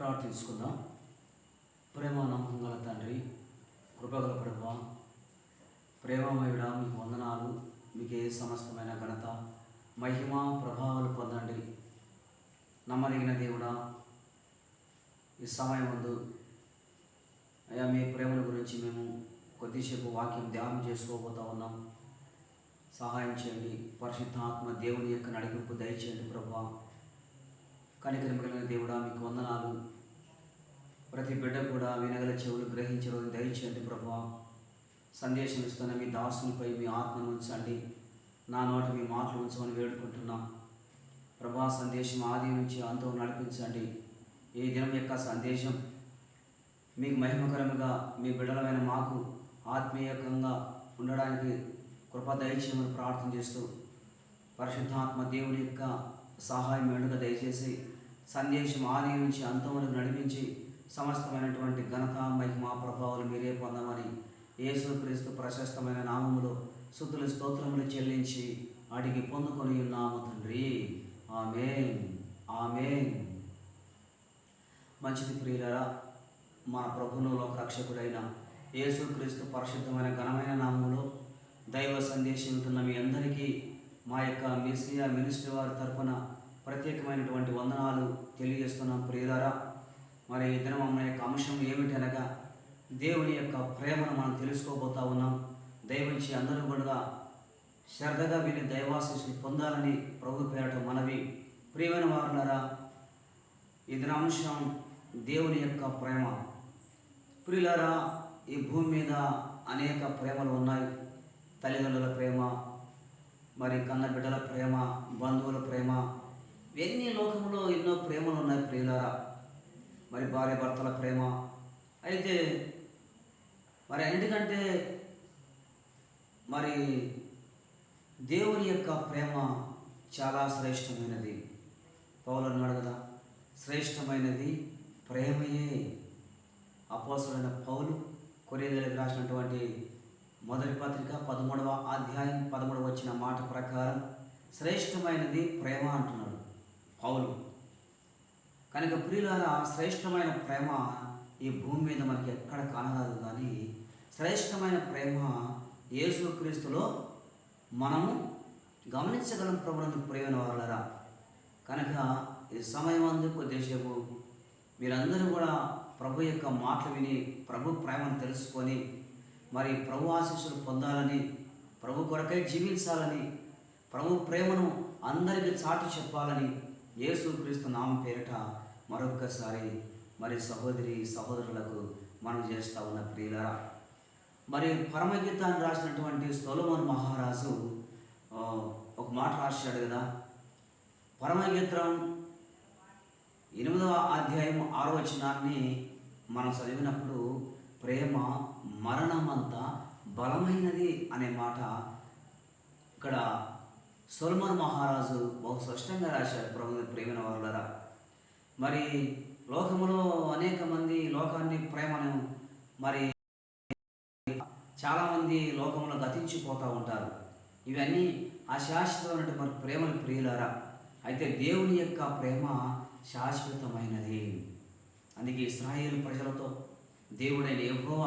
ప్రార్థించుకుందాం. ప్రేమ నమ్మకం గల తండ్రి కృపగల ప్రభు ప్రేమమయుడ మీకు వందనాలు మీకు ఏ సమస్తమైన ఘనత మహిమ ప్రభావాలు పొందండి. నమ్మదగిన దేవుడా ఈ సమయం ముందు అయ్యా మీ ప్రేమల గురించి మేము కొద్దిసేపు వాక్యం ధ్యానం చేసుకోబోతా ఉన్నాం. సహాయం చేయండి. పరిశుద్ధాత్మ దేవుని యొక్క నడిపింపు దయచేయండి ప్రభా. కనికరం కలిగిన దేవుడా మీకు వందనాలు. ప్రతి బిడ్డ కూడా వినగల చెవులు గ్రహించడం దయచేయండి ప్రభా. సందేశం ఇస్తున్న మీ దాసునిపై మీ ఆత్మను ఉంచండి. నా నోట మీ మాటలు ఉంచమని వేడుకుంటున్నా. ప్రభా సందేశం ఆది నుంచి అంతం నడిపించండి. ఈ దినం యొక్క సందేశం మీకు మహిమకరముగా మీ బిడ్డలమైన మాకు ఆత్మీయకంగా ఉండడానికి కృప దయచేయమని ప్రార్థన చేస్తూ పరిశుద్ధాత్మ దేవుని యొక్క సహాయం మెడుగా దయచేసి సందేశం ఆది నుంచి అంతములకు నడిపించి సమస్తమైనటువంటి ఘనత మహిమ ప్రభావాలు మీరే పొందమని యేసుక్రీస్తు ప్రశస్తమైన నామములో శుద్ధుల స్తోత్రములు చెల్లించి అడిగి పొందుకొని ఉన్నాము తండ్రి. ఆమెన్. ఆమెన్. మంచిది ప్రియులరా మన ప్రభును రక్షకుడైన యేసుక్రీస్తు పరిశుద్ధమైన ఘనమైన నామములో దైవ సందేశం ఉంటున్న మీ అందరికీ మా యొక్క మెస్సియా మినిస్ట్రీ వారి తరపున ప్రత్యేకమైనటువంటి వందనాలు తెలియజేస్తున్నాం ప్రియులారా. మరి ఈ దినం మన యొక్క అంశం ఏమిటనగా దేవుని యొక్క ప్రేమను మనం తెలుసుకోబోతా ఉన్నాం. దయవించి అందరూ కూడా శ్రద్ధగా వీరి దైవాశీస్సులు పొందాలని ప్రభు పేరట మనవి. ప్రియమైన వారులారా ఈ దినాంశం దేవుని యొక్క ప్రేమ. ప్రియులారా ఈ భూమి మీద అనేక ప్రేమలు ఉన్నాయి. తల్లిదండ్రుల ప్రేమ మరి కన్న బిడ్డల ప్రేమ బంధువుల ప్రేమ ఇవన్నీ లోకంలో ఎన్నో ప్రేమలు ఉన్నాయి ప్రియులారా. మరి భార్య భర్తల ప్రేమ. అయితే మరి అన్నిటికంటే మరి దేవుని యొక్క ప్రేమ చాలా శ్రేష్టమైనది. పౌలు అన్నాడు కదా శ్రేష్టమైనది ప్రేమయే. అపోసరైన పౌలు కొరియదలకు రాసినటువంటి మొదటి పత్రిక పదమూడవ అధ్యాయం పదమూడవ వచ్చిన మాట ప్రకారం శ్రేష్టమైనది ప్రేమ అంటున్నాడు. పౌలు. కనుక ప్రియులారా శ్రేష్టమైన ప్రేమ ఈ భూమి మీద మనకి ఎక్కడ కానరాదు కానీ శ్రేష్టమైన ప్రేమ యేసుక్రీస్తులో మనము గమనించగలం ప్రభునందు ప్రేమ వాళ్ళరా కనుక ఈ సమయం అందుకు దేశపు మీరందరూ కూడా ప్రభు యొక్క మాటలు విని ప్రభు ప్రేమను తెలుసుకొని మరి ప్రభు ఆశీస్సులు పొందాలని ప్రభు కొరకై జీవించాలని ప్రభు ప్రేమను అందరికీ చాటి చెప్పాలని యేసుక్రీస్తు నామ పేరిట మరొక్కసారి మరి సహోదరి సహోదరులకు మనం చేస్తూ ఉన్న ప్రియులరా మరి పరమగీతాన్ని రాసినటువంటి సొలమోన్ మహారాజు ఒక మాట రాశాడు కదా పరమగీతం ఎనిమిదవ అధ్యాయం ఆరో వచనాన్ని మనం చదివినప్పుడు ప్రేమ మరణమంత బలమైనది అనే మాట ఇక్కడ సొలమన్ మహారాజు బహు స్పష్టంగా రాశారు ప్రభు ప్రేమైన వాళ్ళరా మరి లోకములో అనేక మంది లోకాన్ని ప్రేమను మరి చాలామంది లోకంలో గతించిపోతూ ఉంటారు. ఇవన్నీ అశాశ్వతమైనటువంటి మరి ప్రేమను ప్రియులారా. అయితే దేవుని యొక్క ప్రేమ శాశ్వతమైనది. అందుకే ఇస్రాయేల్ ప్రజలతో దేవుడైన ఎహోవ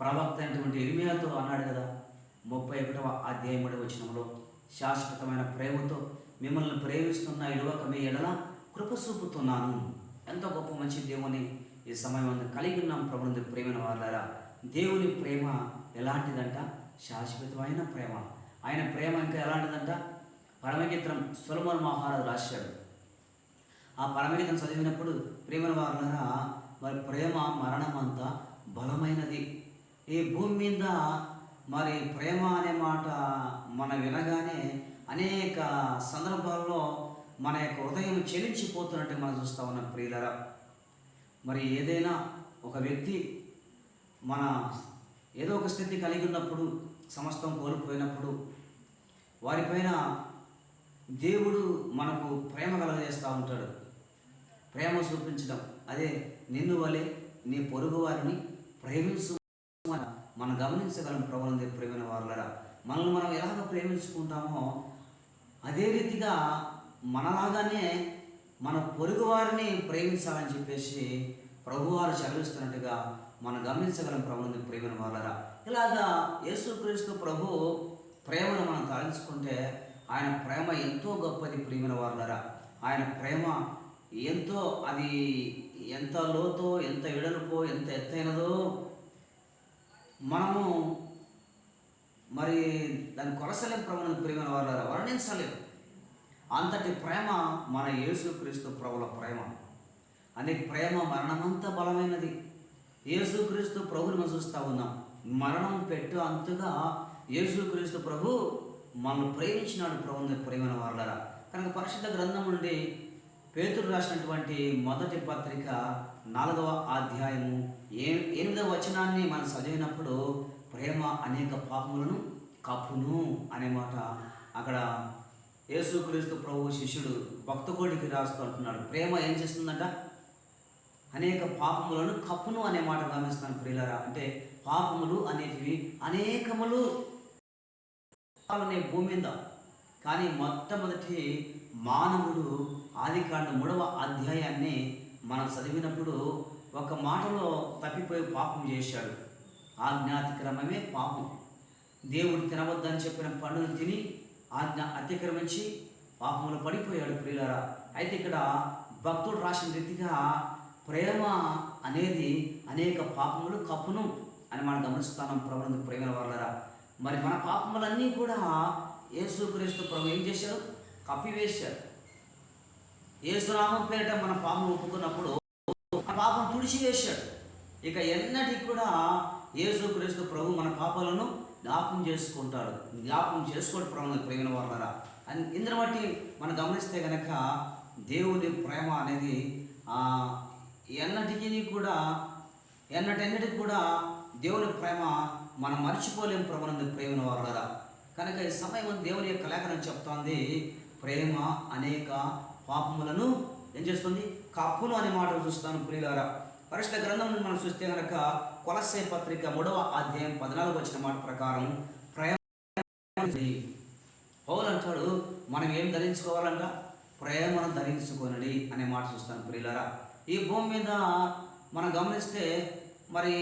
ప్రవక్త అయినటువంటి ఎరిమియాతో అన్నాడు కదా ముప్పై ఒకటవ అధ్యాయముడి మూడవ శాశ్వతమైన ప్రేమతో మిమ్మల్ని ప్రేమిస్తున్న ఇడవక మీ ఎడల కృప చూపుతున్నాను. ఎంత గొప్ప మంచి దేవుని ఈ సమయం కలిగి ఉన్నాం ప్రభుత్వ ప్రేమ వాళ్ళారా దేవుని ప్రేమ ఎలాంటిదంట? శాశ్వతమైన ప్రేమ. ఆయన ప్రేమ ఇంకా ఎలాంటిదంట? పరమగీత్రం సులమన్ మహారాజు రాశాడు. ఆ పరమగీతం చదివినప్పుడు ప్రేమల వారులరా మరి ప్రేమ మరణం అంత బలమైనది. ఈ భూమి మీద మరి ప్రేమ అనే మాట మన వినగానే అనేక సందర్భాల్లో మన యొక్క హృదయం చెలించిపోతున్నట్టు మనం చూస్తూ ఉన్నాం ప్రియులరా. మరి ఏదైనా ఒక వ్యక్తి మన ఏదో ఒక స్థితి కలిగి ఉన్నప్పుడు సమస్తం కోల్పోయినప్పుడు వారిపైన దేవుడు మనకు ప్రేమ కలగజేస్తూ ఉంటాడు. ప్రేమ చూపించడం అదే నిన్ను వలె నీ పొరుగు వారిని ప్రేమించు మనం గమనించగలం ప్రభుత్వ ప్రేమైన వారులరా. మనల్ని మనం ఎలాగ ప్రేమించుకుంటామో అదే రీతిగా మనలాగానే మన పొరుగు వారిని ప్రేమించాలని చెప్పేసి ప్రభువారు చదివిస్తున్నట్టుగా మనం గమనించగలం ప్రభుని ప్రేమను వాళ్ళరా ఇలాగా యేసుక్రీస్తు ప్రభు ప్రేమను మనం తలంచుకుంటే ఆయన ప్రేమ ఎంతో గొప్పది ప్రియమైన వాళ్ళరా ఆయన ప్రేమ ఎంతో అది ఎంత లోతో ఎంత ఎడలుపో ఎంత ఎత్తైనదో మనము మరి దాన్ని కొలసలేం ప్రభుని ప్రేమ వారు వర్ణించలేం అంతటి ప్రేమ మన యేసుక్రీస్తు ప్రభుల ప్రేమ. అనే ప్రేమ మరణమంత బలమైనది. యేసుక్రీస్తు ప్రభుని మనం చూస్తూ ఉన్నాం. మరణం పెట్టు అంతగా యేసుక్రీస్తు ప్రభు మనం ప్రేమించినాడు ప్రభుని ప్రేమైన వారులరా? కనుక పరిశుద్ధ గ్రంథం నుండి పేతురు రాసినటువంటి మొదటి పత్రిక నాలుగవ అధ్యాయము ఏ ఎనిమిదవ వచనాన్ని మనం చదివినప్పుడు ప్రేమ అనేక పాపములను కప్పును అనే మాట. అక్కడ యేసుక్రీస్తు ప్రభు శిష్యుడు భక్తకోడికి రాస్తూ అంటున్నాడు ప్రేమ ఏం చేస్తుందంట? అనేక పాపములను కప్పును అనే మాట గమనిస్తాను ప్రియులరా. అంటే పాపములు అనేటివి అనేకములు అనే భూమి మీద. కానీ మొట్టమొదటి మానవుడు ఆదికాండ మూడవ అధ్యాయాన్ని మనం చదివినప్పుడు ఒక మాటలో తప్పిపోయి పాపం చేశాడు. ఆజ్ఞాతిక్రమమే పాపం. దేవుడు తినవద్దని చెప్పిన పండును తిని ఆజ్ఞ అతిక్రమించి పాపములు పడిపోయాడు ప్రియులరా. అయితే ఇక్కడ భక్తుడు రాసిన రీతిగా ప్రేమ అనేది అనేక పాపములు కప్పును అని మనం గమనిస్తున్నాం ప్రభుత్వ ప్రేమ వాళ్ళరా మరి మన పాపములన్నీ కూడా యేసుక్రీస్తు ప్రభు ఏం చేశారు కప్పివేశారు యేసునామం పేరిట మన పాపం ఒప్పుకున్నప్పుడు ఆ పాపం తుడిచివేశాడు. ఇక ఎన్నటికి కూడా యేసుక్రీస్తు ప్రభు మన పాపాలను జ్ఞాపం చేసుకుంటాడు. జ్ఞాపం చేసుకోడు ప్రభు ప్రేమ వాళ్ళరా అని ఇందుని బట్టి మనం గమనిస్తే కనుక దేవుని ప్రేమ అనేది ఎన్నటికీ కూడా ఎన్నటెన్నటికి కూడా దేవుని ప్రేమ మనం మర్చిపోలేము ప్రభునందు ప్రేమ వాళ్ళరా కనుక ఈ సమయం దేవుని యొక్క లేఖనం చెప్తోంది ప్రేమ అనేక పాపములను ఏం చేస్తుంది? కప్పును అనే మాట చూస్తాను ప్రియులారా. పరిశుద్ధ గ్రంథం మనం చూస్తే కనుక కొలసే పత్రిక మూడవ అధ్యాయం పద్నాలుగు వచ్చిన మాట ప్రకారం ప్రేమ పౌలు అంటాడు మనం ఏం ధరించుకోవాలంట? ప్రేమను ధరించుకోనడి అనే మాట చూస్తాను ప్రియులారా. ఈ భూమి మీద మనం గమనిస్తే మరి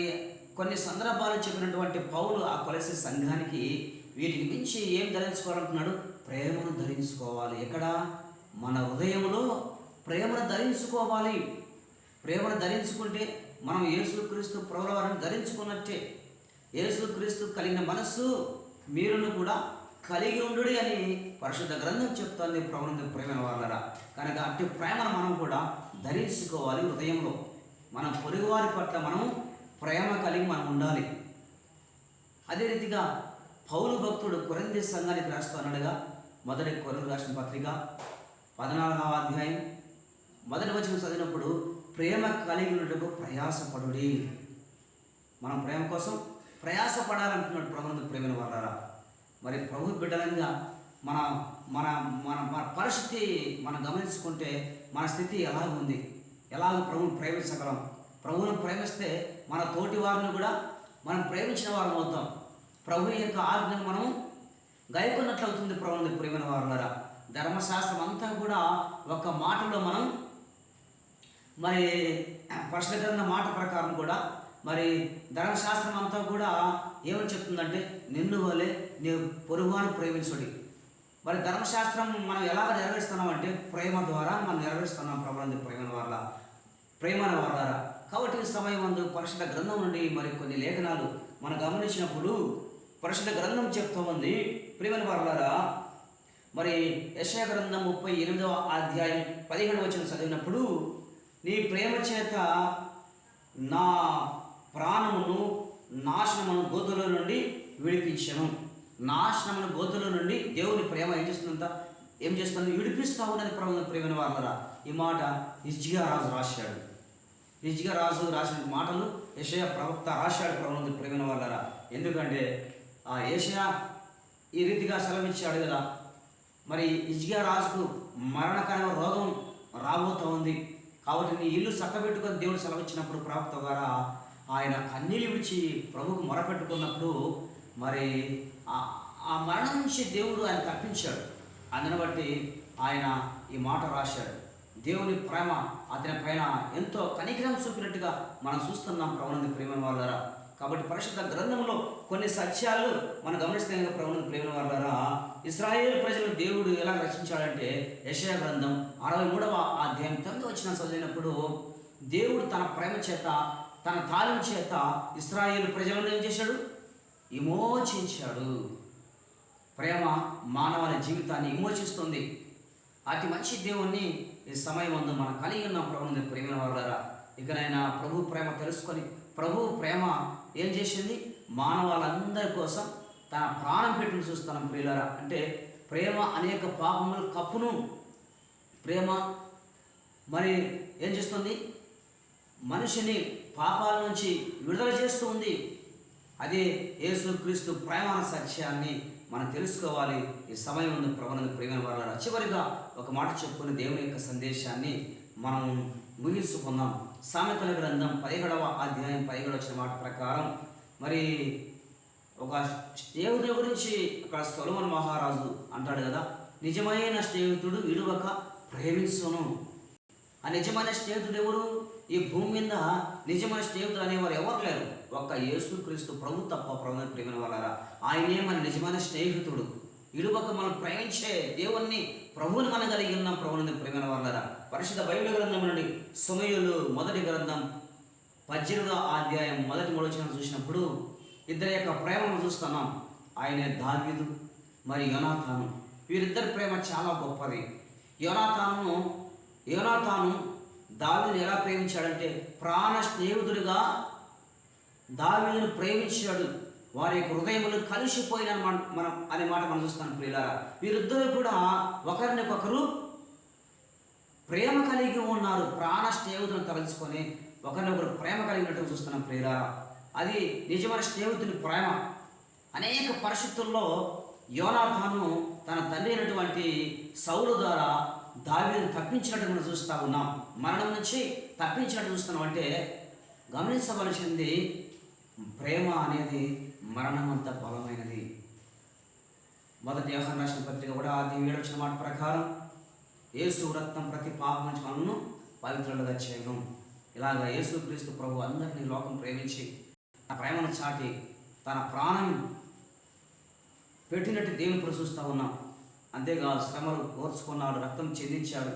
కొన్ని సందర్భాలు చెప్పినటువంటి పౌలు ఆ కొలసి సంఘానికి వీటికి మించి ఏం ధరించుకోవాలంటున్నాడు? ప్రేమను ధరించుకోవాలి. ఎక్కడ? మన హృదయంలో ప్రేమను ధరించుకోవాలి. ప్రేమను ధరించుకుంటే మనం యేసుక్రీస్తు ప్రభుల ధరించుకున్నట్టే. యేసుక్రీస్తు కలిగిన మనస్సు మీరును కూడా కలిగి ఉండు అని పరిశుద్ధ గ్రంథం చెప్తుంది ప్రభుత్వ ప్రేమ వాళ్ళరా కనుక అట్టి ప్రేమను మనం కూడా ధరించుకోవాలి హృదయంలో. మన పొరుగువారి పట్ల మనం ప్రేమ కలిగి మనం ఉండాలి. అదే రీతిగా పౌలు భక్తుడు కొరంది సంఘానికి రాస్తూ అన్నాడుగా మొదటి కొరంది రాసిన పత్రిక పద్నాలుగవ అధ్యాయం. మొదటి వచనం చదివినప్పుడు ప్రేమ కలిగి ఉన్నట్టుకు ప్రయాసపడుడి. మనం ప్రేమ కోసం ప్రయాసపడాలంటున్నాడు ప్రభుత్వ ప్రేమను వాళ్ళారా మరి ప్రభు బిడ్డలంగా మన మన మన మన పరిస్థితి మనం గమనించుకుంటే మన స్థితి ఎలా ఉంది? ఎలాగ ప్రభుని ప్రేమించగలం? ప్రభువును ప్రేమిస్తే మన తోటి వారిని కూడా మనం ప్రేమించిన వారం అవుతాం. ప్రభు యొక్క ఆజ్ఞను మనం గైకున్నట్లు అవుతుంది ప్రభుని ప్రేమైన వారులరా ధర్మశాస్త్రం అంతా కూడా ఒక మాటలో మనం మరి పరిశుద్ధ మాట ప్రకారం కూడా మరి ధర్మశాస్త్రం అంతా కూడా ఏమని చెప్తుందంటే నిన్ను వలే నీవు పొరుగును ప్రేమించుడి. మరి ధర్మశాస్త్రం మనం ఎలా నెరవేరుస్తున్నామంటే ప్రేమ ద్వారా మనం నెరవేరుస్తున్నాం ప్రభుత్వ ప్రేమ వల్ల ప్రేమ వల్ల. కాబట్టి ఈ సమయం అందు పరిశుద్ధ గ్రంథం నుండి మరి కొన్ని లేఖనాలు మనం గమనించినప్పుడు పరిశుద్ధ గ్రంథం చెప్తూ ఉంది ప్రేమ వర్లారా మరి యశయ గ్రంథం ముప్పై ఎనిమిదవ అధ్యాయం పదిహేడు వచ్చిన చదివినప్పుడు నీ ప్రేమ చేత నా ప్రాణమును నాశనమును గోతుల నుండి విడిపించను. నాశనమును గోతుల నుండి దేవుని ప్రేమ ఏం చేస్తుందంత ఏం చేస్తుంది? విడిపిస్తా ఉన్నది ప్రేమ ప్రేమని వాళ్ళరా ఈ మాట ఇజ్జిగా రాజు రాశాడు. ఇజ్జిగా రాజు రాసిన మాటలు యషయ ప్రవక్త రాశాడు ప్రభుత్వ ప్రేమ వాళ్ళరా ఎందుకంటే ఆ ఏషయా ఈ రీతిగా సెలవిచ్చాడు కదా మరి ఇజ్గా రాజుకు మరణకరమైన రోగం రాబోతూ ఉంది. కాబట్టి నీ ఇల్లు చక్కబెట్టుకొని దేవుడు సెలవిచ్చినప్పుడు ప్రాప్త ద్వారా ఆయన కన్నీళ్ళు విడిచి ప్రభుకు మొరపెట్టుకున్నప్పుడు మరి ఆ- ఆ మరణం నుంచి దేవుడు ఆయన తప్పించాడు. అందుని బట్టి ఆయన ఈ మాట రాశాడు. దేవుని ప్రేమ అతని పైన ఎంతో కనికరం చూపినట్టుగా మనం చూస్తున్నాం ప్రభునంది ప్రేమ వాళ్ళారా. కాబట్టి పరిశుద్ధ గ్రంథంలో కొన్ని సత్యాలు మనం గమనిస్తే కనుక ప్రభునంది వాళ్ళారా. ఇస్రాయేల్ ప్రజలు దేవుడు ఎలా రచించాడంటే యశయ గ్రంథం అరవై మూడవ అధ్యాయం తొమ్మిది వచ్చిన చదివినప్పుడు దేవుడు తన ప్రేమ చేత తన తాళం చేత ఇస్రాయేల్ ప్రజలను ఏం చేశాడు? విమోచించాడు. ప్రేమ మానవుల జీవితాన్ని విమోచిస్తుంది. అతి మంచి దేవుణ్ణి ఈ సమయం ముందు మనం కలిగి ఉన్న ప్రభుని ప్రేమ వాళ్ళరా ఇకనైనా ప్రభు ప్రేమ తెలుసుకొని ప్రభు ప్రేమ ఏం చేసింది? మానవాళ్ళందరి కోసం తన ప్రాణం పెట్టిన చూస్తున్నాం ప్రియులరా. అంటే ప్రేమ అనేక పాపములు కప్పును. ప్రేమ మరి ఏం చేస్తుంది? మనిషిని పాపాల నుంచి విడుదల చేస్తూ ఉంది అదే యేసుక్రీస్తు ప్రేమ సత్యాన్ని మనం తెలుసుకోవాలి. ఈ సమయం ఉంది ప్రవణ ప్రేమ వాళ్ళ చివరిగా ఒక మాట చెప్పుకుని దేవుని యొక్క సందేశాన్ని మనం ముగించుకుందాం. సామెతల గ్రంథం పదిహేడవ అధ్యాయం పదిహేడు వచ్చిన మాట ప్రకారం మరి ఒక స్నేహితుడి గురించి అక్కడ సొలమన్ మహారాజు అంటాడు కదా నిజమైన స్నేహితుడు విడువక ప్రేమించును. ఆ నిజమైన స్నేహితుడు ఎవరు ఈ భూమి మీద నిజమైన స్నేహితుడు అనేవారు ఎవరు లేరు? ఒక్క యేసుక్రీస్తు ప్రభు తప్ప ప్రభు ప్రేమ వాళ్ళారా? ఆయనే మన నిజమైన స్నేహితుడు. ఇడుపక్క మనం ప్రేమించే దేవుణ్ణి ప్రభువుని మన కలిగి ఉన్నాం ప్రభుని ప్రేమ వాళ్ళారా? పరిశుద్ధ బైబిల్ గ్రంథం నుండి సుమయులు మొదటి గ్రంథం పద్దెనిమిదో అధ్యాయం మొదటి మూడొచ్చిన చూసినప్పుడు ఇద్దరి యొక్క ప్రేమను చూస్తున్నాం. ఆయనే దావీదు మరి యోనాథాను వీరిద్దరి ప్రేమ చాలా గొప్పది. యోనాథాను యోనాథాను దావీదుని ఎలా ప్రేమించాడంటే ప్రాణ స్నేహితుడిగా దావీదును ప్రేమించాడు. వారి యొక్క హృదయములు కలిసిపోయిన మనం అనే మాట మనం చూస్తాం ప్రియులారా. వీరిద్దరూ కూడా ఒకరినొకరు ప్రేమ కలిగి ఉన్నారు. ప్రాణ స్నేహితులను తలుచుకొని ఒకరినొకరు ప్రేమ కలిగినట్టు చూస్తున్నాం ప్రియులారా. అది నిజమైన స్నేహితుని ప్రేమ. అనేక పరిస్థితుల్లో యోనాథాను తన తండ్రి అయినటువంటి సౌలు ద్వారా దావీని తప్పించినట్టు మనం చూస్తూ ఉన్నాం. మరణం నుంచి తప్పించినట్టు చూస్తున్నాం అంటే గమనించవలసింది ప్రేమ అనేది మరణం అంత బలమైనది. మొదటి వ్యవహార రాసిన పత్రిక కూడా అది ఏడొచ్చిన మాట ప్రకారం యేసు రక్తం ప్రతి పాపం నుంచి మనను పవిత్రులుగా చేయడం ఇలాగ యేసుక్రీస్తు ప్రభు అందరినీ లోకం ప్రేమించి ప్రేమను చాటి తన ప్రాణం పెట్టినట్టు దేవుని ప్రసూస్తూ ఉన్నాం. అంతేకాదు శ్రమలు కోర్చుకున్నాడు రక్తం చెందించాడు.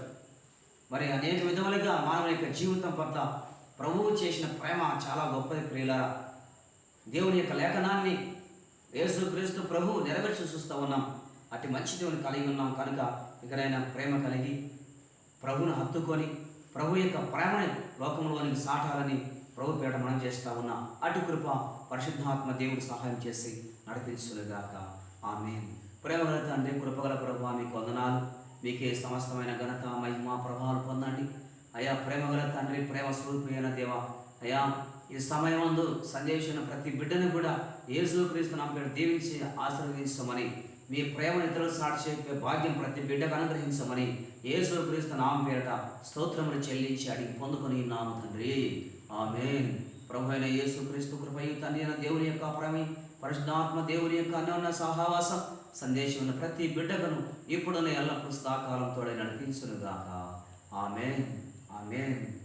మరి అనేక విధములుగా మానవుని యొక్క జీవితం పట్ల ప్రభువు చేసిన ప్రేమ చాలా గొప్పది ప్రియులారా. దేవుని యొక్క లేఖనాన్ని యేసుక్రీస్తు ప్రభు నెరవేర్చి చూస్తూ ఉన్నాం. అతి మంచి దేవుని కలిగి ఉన్నాం కనుక ఇకనైనా ప్రేమ కలిగి ప్రభుని హత్తుకొని ప్రభు యొక్క ప్రేమని లోకంలోనికి సాటాలని ప్రభు పేట మనం చేస్తా ఉన్న. అటు కృప పరిశుద్ధాత్మ దేవుడు సహాయం చేసి నడిపించునుగాక. ఆమె ప్రేమగల తండ్రి కృపగల ప్రభు మీకు వందనాలు. మీకే సమస్తమైన ఘనత మహిమ ప్రభావాలు పొందండి. అయా ప్రేమగల తండ్రి ప్రేమ స్వరూపమైన దేవ అయా ఈ సమయమందు సందేశించిన ప్రతి బిడ్డను కూడా యేసుక్రీస్తు నా పేరు దీవించి ఆశీర్వదించమని మీ ప్రేమను ఇతరులు సాటి చెప్పే భాగ్యం ప్రతి బిడ్డకు అనుగ్రహించమని యేసుక్రీస్తు నామ పేరట స్తోత్రములు చెల్లించి అడిగి పొందుకొని నాము తండ్రి. ఆమెన్. ప్రభు అయిన యేసుక్రీస్తు కృపయు తండ్రి దేవుని యొక్క ప్రమి పరిశుద్ధాత్మ దేవుని యొక్క అన్న సహవాసం సందేశం ఉన్న ప్రతి బిడ్డకను ఇప్పుడున్న ఎల్లప్పుడూ సదాకాలంతో నడిపించునుగాక. ఆమెన్. ఆమెన్.